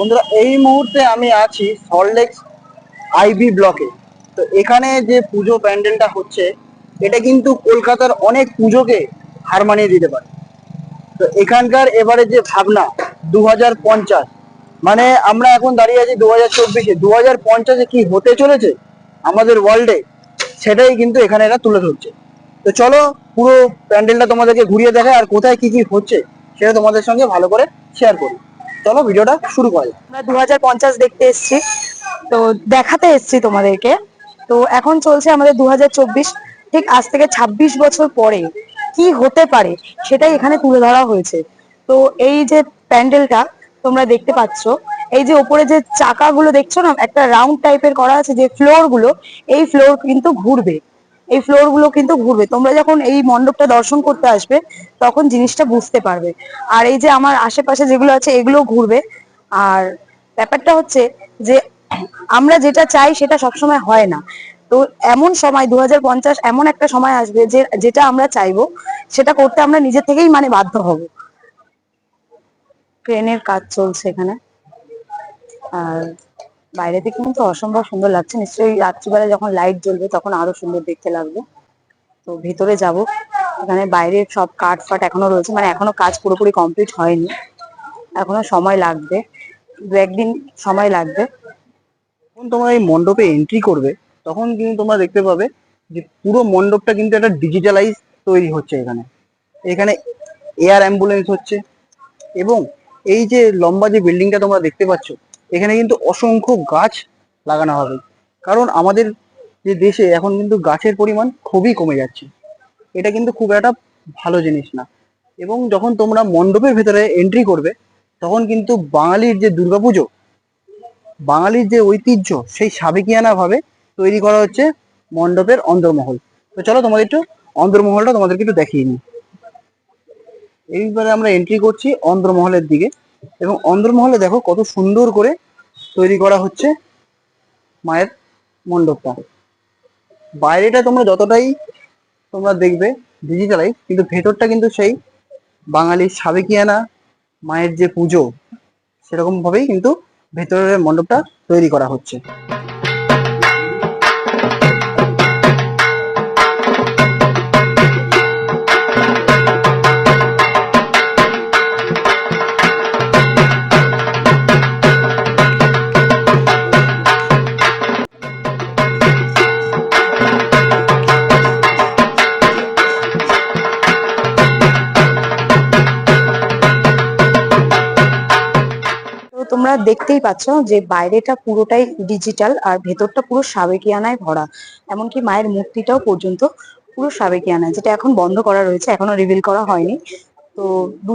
বন্ধুরা, এই মুহূর্তে আমি আছি সল্টলেক আইবি ব্লকে তো এখানে যে পুজো প্যান্ডেলটা হচ্ছে, এটা কিন্তু কলকাতার অনেক পুজোকে হার মানিয়ে দিতে পারে। তো এখানকার এবারে যে ভাবনা দু হাজার পঞ্চাশ মানে আমরা এখন দাঁড়িয়ে আছি দু হাজার চব্বিশে। দু হাজার পঞ্চাশে কি হতে চলেছে আমাদের ওয়ার্ল্ডে সেটাই কিন্তু এখানে এরা তুলে ধরছে। তো চলো, পুরো প্যান্ডেলটা তোমাদেরকে ঘুরিয়ে দেখায় আর কোথায় কি কি হচ্ছে, সেটা তোমাদের সঙ্গে ভালো করে শেয়ার করি। চলো ভিডিওটা শুরু করা যাক। আমরা দু হাজার পঞ্চাশ দেখতে এসেছি। তো দেখাতে এসেছি তোমাদেরকে। তো এখন চলছে আমাদের দু হাজার চব্বিশ। ঠিক আজ থেকে ২৬ বছর পরে কি হতে পারে সেটাই এখানে তুলে ধরা হয়েছে। তো এই যে প্যান্ডেলটা তোমরা দেখতে পাচ্ছ, এই যে উপরে যে চাকাগুলো দেখছ না, একটা রাউন্ড টাইপের করা আছে যে ফ্লোরগুলো, এই ফ্লোর কিন্তু ঘুরবে। এই ফ্লোরগুলো কিন্তু ঘুরবে। তোমরা যখন এই মণ্ডপটা দর্শন করতে আসবে, তখন জিনিসটা বুঝতে পারবে। আর এই যে আমার আশেপাশে যেগুলো আছে এগুলো ঘুরবে। আর ব্যাপারটা হচ্ছে যে, আমরা যেটা চাই সেটা সবসময় হয় না। তো এমন সময় দু হাজার পঞ্চাশ এমন একটা সময় আসবে যে, যেটা আমরা চাইব, সেটা করতে আমরা নিজে থেকেই মানে বাধ্য হব। ট্রেনের কাজ চলছে এখানে। আর বাইরে থেকে কিন্তু অসম্ভব সুন্দর লাগছে। নিশ্চয়ই রাত্রিবেলা যখন লাইট জ্বলবে তখন আরও সুন্দর দেখতে লাগবে। তো ভিতরে যাব। এখানে বাইরে সব কাঠ ফাট এখনও রয়েছে। মানে এখনও কাজ পুরোপুরি কমপ্লিট হয়নি। এখনও সময় লাগবে। দু একদিন সময় লাগবে। যখন তোমরা এই মণ্ডপে এন্ট্রি করবে, তখন কিন্তু তোমরা দেখতে পাবে যে পুরো মণ্ডপটা কিন্তু একটা ডিজিটালাইজ তৈরি হচ্ছে এখানে। এখানে এয়ার অ্যাম্বুলেন্স হচ্ছে। এবং এই যে লম্বা যে বিল্ডিংটা তোমরা দেখতে পাচ্ছ এখানে কিন্তু অসংখ্য গাছ লাগানো হবে। কারণ আমাদের যে দেশে এখন কিন্তু গাছের পরিমাণ খুবই কমে যাচ্ছে। এটা কিন্তু খুব একটা ভালো জিনিস না। এবং যখন তোমরা মণ্ডপের ভেতরে এন্ট্রি করবে, তখন কিন্তু বাঙালির যে দুর্গাপুজো, বাঙালির যে ঐতিহ্য, সেই সাবেকিয়ানা ভাবে তৈরি করা হচ্ছে মণ্ডপের অন্দরমহল তো চলো তোমাদের একটু অন্দরমহলটা তোমাদেরকে একটু দেখিয়ে নিই। এইবারে আমরা এন্ট্রি করছি অন্দরমহলের দিকে। এবং অন্দরমহলে দেখো কত সুন্দর করে তৈরি করা হচ্ছে মায়ের মণ্ডপটা। বাইরেটা তোমরা যতটাই তোমরা দেখবে ডিজিটালাইজ কিন্তু ভেতরটা কিন্তু সেই বাঙালির সাবেকিয়ানা মায়ের যে পুজো সেরকম ভাবেই কিন্তু ভেতরের মণ্ডপটা তৈরি করা হচ্ছে। দেখতেই পাচ্ছ যে বাইরেটা পুরোটাই ডিজিটাল আর ভেতরটা পুরো সাবেকিয়ানায় ভরা। এমনকি মায়ের মূর্তিটাও পর্যন্ত পুরো সাবেকিয়ানা যেটা এখন বন্ধ করা রয়েছে, এখনও রিভিল করা হয়নি। তো দু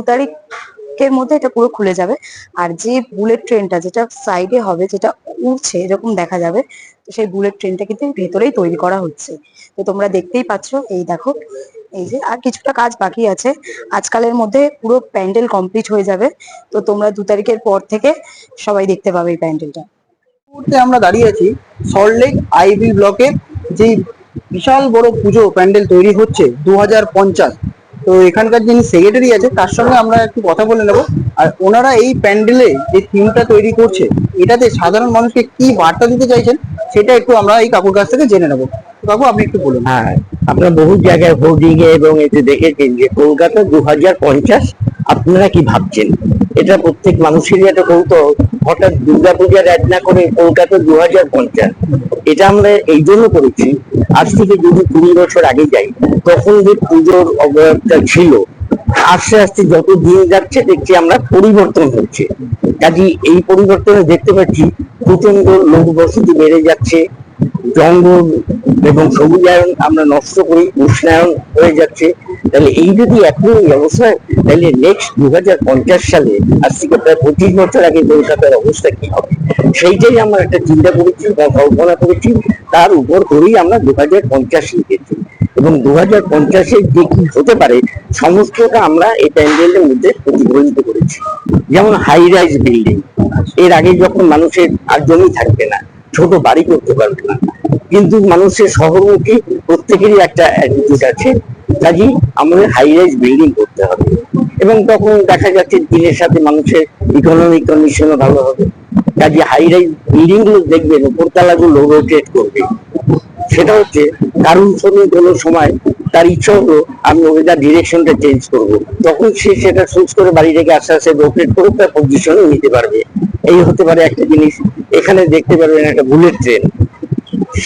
তারিখের মধ্যে এটা পুরো খুলে যাবে। আর যে বুলেট ট্রেনটা যেটা সাইডে হবে, যেটা উড়ছে, এরকম দেখা যাবে, তো সেই বুলেট ট্রেনটা কিন্তু ভেতরেই তৈরি করা হচ্ছে। তো তোমরা দেখতেই পাচ্ছ, এই দেখো, এই যে, আর কিছুটা কাজ বাকি আছে। আজকালের মধ্যে পুরো প্যান্ডেল কমপ্লিট হয়ে যাবে। তো তোমরা দু তারিখের পর থেকে সবাই দেখতে পাবে এই প্যান্ডেলটা। মুহূর্তে আমরা দাঁড়িয়ে আছি সল্টলেক আইবি ব্লকের যে বিশাল বড় পুজো প্যান্ডেল তৈরি হচ্ছে দু হাজার পঞ্চাশ। তো এখানকার যিনি সেক্রেটারি আছে, তার সঙ্গে আমরা একটু কথা বলে নেব। আর ওনারা এই প্যান্ডেলে যে থিমটা তৈরি করছে, এটাতে সাধারণ মানুষকে কি বার্তা দিতে চাইছেন, সেটা একটু আমরা এই কাকুর কাছ থেকে জেনে নেব। কাকু, আপনি একটু বলুন। হ্যাঁ আপনারা বহু জায়গায় হোর্ডিং এ এবং এতে দেখেছেন যে কলকাতা দু হাজার পঞ্চাশ, আপনারা কি ভাবছেন? এটা প্রত্যেক মানুষেরই একটা কৌতূহল। হঠাৎ দুর্গাপূজার অ্যাড না করে কলকাতা দু হাজার পঞ্চাশ। এটা আমরা এই জন্য করেছি। আজ থেকে যদি কুড়ি বছর আগে যাই, তখন যে পুজোর অবয়বটা ছিল, আস্তে আস্তে যত দিন যাচ্ছে, দেখছি আমরা পরিবর্তন হচ্ছে। কাজে এই পরিবর্তনে দেখতে পাচ্ছি প্রচণ্ড লোক বসতি বেড়ে যাচ্ছে। জঙ্গল এবং সবুজায়ন আমরা নষ্ট করি উষ্ণায়ন হয়ে যাচ্ছে। তাহলে এই যদি এখনই অবস্থা হয়, তাহলে নেক্সট দু হাজার পঞ্চাশ সালে আজ থেকে প্রায় পঁচিশ বছর আগে কলকাতার অবস্থা কি হবে? সেইটাই আমরা একটা চিন্তা করেছি বা কল্পনা করেছি। তার উপর করেই আমরা দু হাজার পঞ্চাশ লিখেছি এবং দু হাজার পঞ্চাশে যে কি হতে পারে সমস্তটা আমরা এই প্যান্ডেলের মধ্যে প্রতিফলিত করেছি। যেমন হাই রাইজ বিল্ডিং এর আগে যখন মানুষের আর জমি থাকবে না ছোট বাড়ি করতে পারবে না। কিন্তু মানুষের শহরমুখী প্রত্যেকেরই একটা অ্যাটিটিউড আছে। কাজেই আমাদের হাই রাইজ বিল্ডিং করতে হবে। এবং তখন দেখা যাচ্ছে দিনের সাথে মানুষের ইকোনমিক কন্ডিশনও ভালো হবে। কাজে হাই রাইজ বিল্ডিংগুলো দেখবেন উপরতলা গুলো রোটেট করবে। সেটা হচ্ছে কারণ সঙ্গে কোনো সময়, তার ইচ্ছা হলো আমি ওয়েদার ডিরেকশনটা চেঞ্জ করব। তখন সে সেটা সুইচ করে বাড়ি থেকে আস্তে আস্তে রোটেট করে তার পজিশনে নিতে পারবে। এই হতে পারে একটা জিনিস, এখানে দেখতে পারবেন একটা বুলেট ট্রেন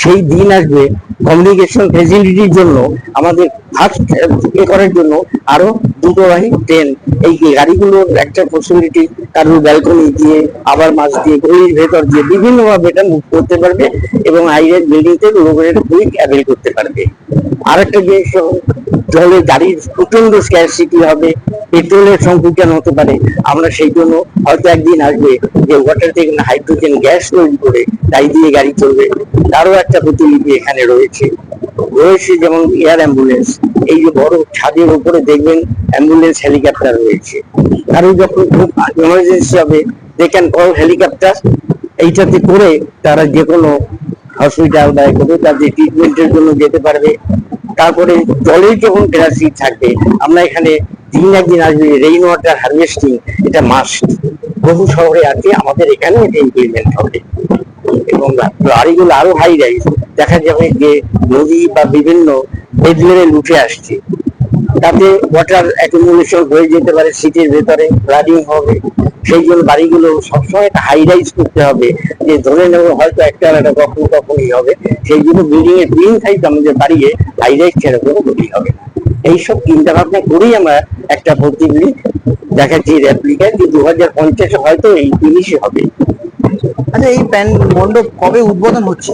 সেই দিন আসবে কমিউনিকেশন ফেসিলিটির জন্য, আমাদের ফার্স্ট এ করার জন্য আরও দুটো বাহি ট্রেন এই গাড়িগুলোর একটা পসিবিলিটি কারোর ব্যালকনি দিয়ে, আবার মাছ দিয়ে, গলির ভেতর দিয়ে বিভিন্নভাবে এটা মুভ করতে পারবে এবং হাইওয়ে বিল্ডিং থেকে লোকের এটা কুইক অ্যাভেল করতে পারবে। আর একটা জিনিস জলে গাড়ির প্রচণ্ড স্ক্যারসিটি হবে পেট্রোলের সংকুচন হতে পারে। আমরা সেই জন্য হয়তো একদিন আসবে যে ওয়াটার থেকে হাইড্রোজেন গ্যাস তৈরি করে তাই দিয়ে গাড়ি চলবে। তারও একটা প্রতিলিপি এখানে রয়েছে। রয়েছে যেমন এয়ার অ্যাম্বুলেন্স এই যে বড় ছাদের উপরে দেখবেন অ্যাম্বুলেন্স হেলিকপ্টার রয়েছে। কারও যখন খুব এমার্জেন্সি হবে দে ক্যান কল হেলিকপ্টার এইটাতে করে তারা যে কোনো হসপিটাল বা কোনো তাদের ট্রিটমেন্টের জন্য যেতে পারবে। তারপরে জলের যখন ক্রাসি থাকবে, আমরা এখানে দিন একদিন আসবে রেইন ওয়াটার হারভেস্টিং এটা বহু শহরে আছে, আমাদের এখানে এটা ইমপ্লিমেন্ট হবে। এবং আরও হাই রাইজ দেখা যাবে যে নদী বা বিভিন্ন আসছে। তাতে ওয়াটার অ্যাকুমুলেশন হয়ে যেতে পারে সিটির ভেতরে ফ্লাডিং হবে। সেই জন্য বাড়িগুলো সবসময় একটা হাই রাইজ করতে হবে। যে ধরে নেব হয়তো একটা একটা কখন কখনই হবে। সেই জন্য বিল্ডিং এর তিন সাইজ আমাদের বাড়িয়ে হাই রাইজ কোনো গতি হবে। এইসব চিন্তা ভাবনা করেই আমরা একটা প্রতিনিধি দেখাচ্ছি রেপ্লিকা যে দু হাজার পঞ্চাশে হয়তো এই জিনিসই হবে। আচ্ছা এই প্যান মণ্ডপ কবে উদ্বোধন হচ্ছে?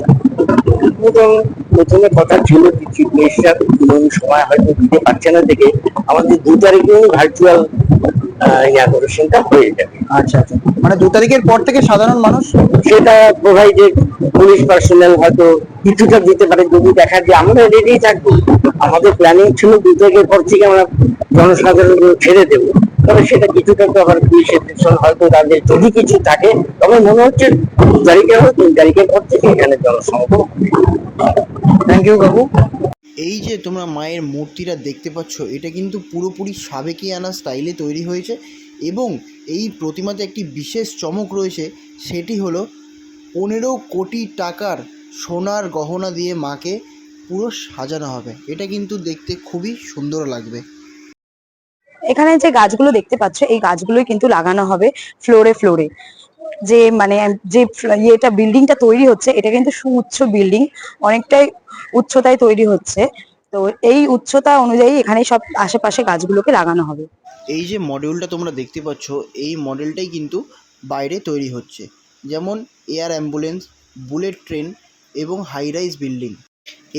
উদ্বোধন প্রথমে কথা ছিল কিছু চিফ মিনিস্টার সময় হয়তো দিতে পারছে না দেখে। আমাদের দু তারিখে ভার্চুয়াল ইনাগোরেশনটা হয়ে যাবে। আচ্ছা আচ্ছা। মানে দু তারিখের পর থেকে সাধারণ মানুষ? সেটা প্রোভাইডেড পুলিশ পার্সোনাল হয়তো কিছুটা দিতে পারে যদি দেখা যায় আমরা রেডি থাকব। আমাদের প্ল্যানিং ছিল দু তারিখের পর থেকে আমরা জনসাধারণ ছেড়ে দেবো। তবে সেটা কিছুটা তো আবার পুলিশের পেছন হয়তো তাদের যদি কিছু থাকে তবে মনে হচ্ছে দু তারিখে হয় তিন তারিখের পর থেকে এখানে জনসংখ্যা থ্যাংক ইউ কাকু এই যে তোমরা মায়ের মূর্তিটা দেখতে পাচ্ছ, এটা কিন্তু পুরোপুরি সাবেকিয়ানা স্টাইলে তৈরি হয়েছে এবং এই প্রতিমাতে একটি বিশেষ চমক রয়েছে, সেটি হলো পনেরো কোটি টাকার সোনার গহনা দিয়ে মাকে পুরো সাজানো হবে। এটা কিন্তু দেখতে খুবই সুন্দর লাগবে। এখানে যে গাছগুলো দেখতে পাচ্ছ, এই গাছগুলোই কিন্তু লাগানো হবে ফ্লোরে ফ্লোরে। যে মানে যে ইয়েটা বিল্ডিংটা তৈরি হচ্ছে, এটা কিন্তু সুউচ্চ বিল্ডিং অনেকটাই উচ্চতায় তৈরি হচ্ছে। তো এই উচ্চতা অনুযায়ী এখানে সব আশেপাশে গাছগুলোকে লাগানো হবে। এই যে মডিউলটা তোমরা দেখতে পাচ্ছ, এই মডেলটাই কিন্তু বাইরে তৈরি হচ্ছে। যেমন এয়ার অ্যাম্বুলেন্স বুলেট ট্রেন এবং হাই রাইজ বিল্ডিং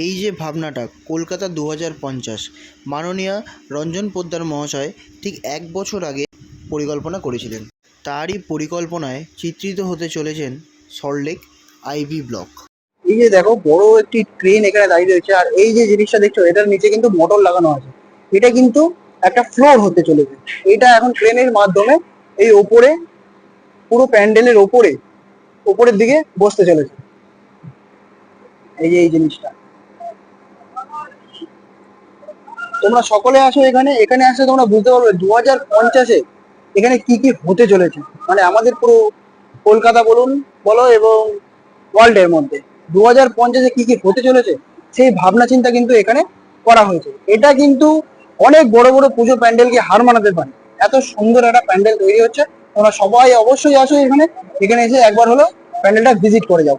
এই যে ভাবনাটা, কলকাতা দু হাজার পঞ্চাশ। মাননীয় রঞ্জন পোদ্দার মহাশয় ঠিক এক বছর আগে পরিকল্পনা করেছিলেন। তারই পরিকল্পনায় চিত্রিত হতে চলেছেন সল্টলেক আইভি ব্লক এই যে দেখো, বড় একটি ট্রেন এখানে দাঁড়িয়ে রয়েছে, আর এই যে জিনিসটা দেখছ, এটার নিচে কিন্তু মোটর লাগানো আছে। এটা কিন্তু একটা ফ্লোর হতে চলেছে। এটা এখন ট্রেনের মাধ্যমে এই ওপরে, পুরো প্যান্ডেলের ওপরে, ওপরের দিকে বসতে চলেছে। এই যে এই জিনিসটা। তোমরা সকলে আসো এখানে এখানে আসলে তোমরা বুঝতে পারবে দু হাজার পঞ্চাশে এখানে কি কি হতে চলেছে? মানে আমাদের পুরো কলকাতা বলুন, বলো এবং ওয়ার্ল্ডের মধ্যে। দু হাজার পঞ্চাশে কি কি হতে চলেছে? সেই ভাবনা চিন্তা কিন্তু এখানে করা হয়েছে। এটা কিন্তু অনেক বড় বড় পুজো প্যান্ডেলকে হার মানাতে পারে। এত সুন্দর একটা প্যান্ডেল তৈরি হচ্ছে। তোমরা সবাই অবশ্যই আসো এখানে। এখানে এসে একবার হলো প্যান্ডেলটা ভিজিট করে যাও।